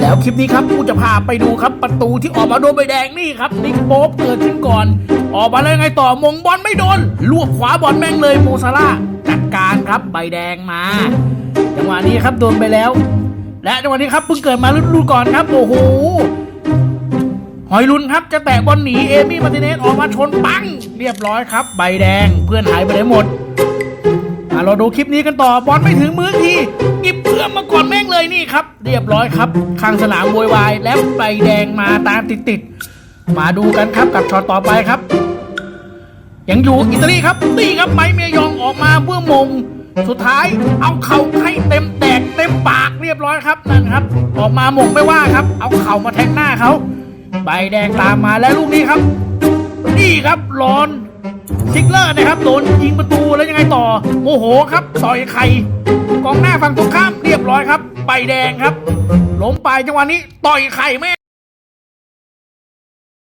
แล้วคลิปนี้ครับกูจะพาไปดูครับประตูที่ออกมาโดนใบแดงนี่ครับนิกโป๊ปเกิดขึ้นก่อน ออกมาแล้วไงต่อมงบอลไม่โดนลวกขวาบอลแม่งเลยโมซาร่าจัดการครับใบแดงมาจังหวะนี้ครับโดนไปแล้ว และจังหวะนี้ครับเพิ่งเกิดมาฤดูก่อนครับโอ้โหหอยลุนครับจะแตะบอลหนีเอมี่มาติเนสออกมาชนปัง เรียบร้อยครับ ใบแดงเพื่อนหายไปไหนหมดอะเราดูคลิปนี้กันต่อบอลไม่ถึงมือที เพื่อมาก่อนแม่งเลยนี่ครับ เรียบร้อยครับข้างสนามโวยวายแล้วใบแดงมาตามติดๆมาดูกันครับกับช็อตต่อไปครับ ยังอยู่อิตาลีครับตีครับไมเมยองออกมาเพื่อมง สุดท้ายเอาเข่าให้เต็มแตกเต็มปากเรียบร้อยครับนั่นครับ ออกมาหมงไม่ว่าครับ เอาเข่ามาแทงหน้าเขาใบแดงตามมาแล้วลูกนี้ครับ นี่ครับรอนซิกเลอร์นะครับโดนยิงประตูแล้วยังไงต่อโมโหครับต่อยไข่กองหน้าฝั่งตรงข้าม ยบร้อยครับใบแดงครับล้มไปจังหวะนี้ต่อยไข่แม่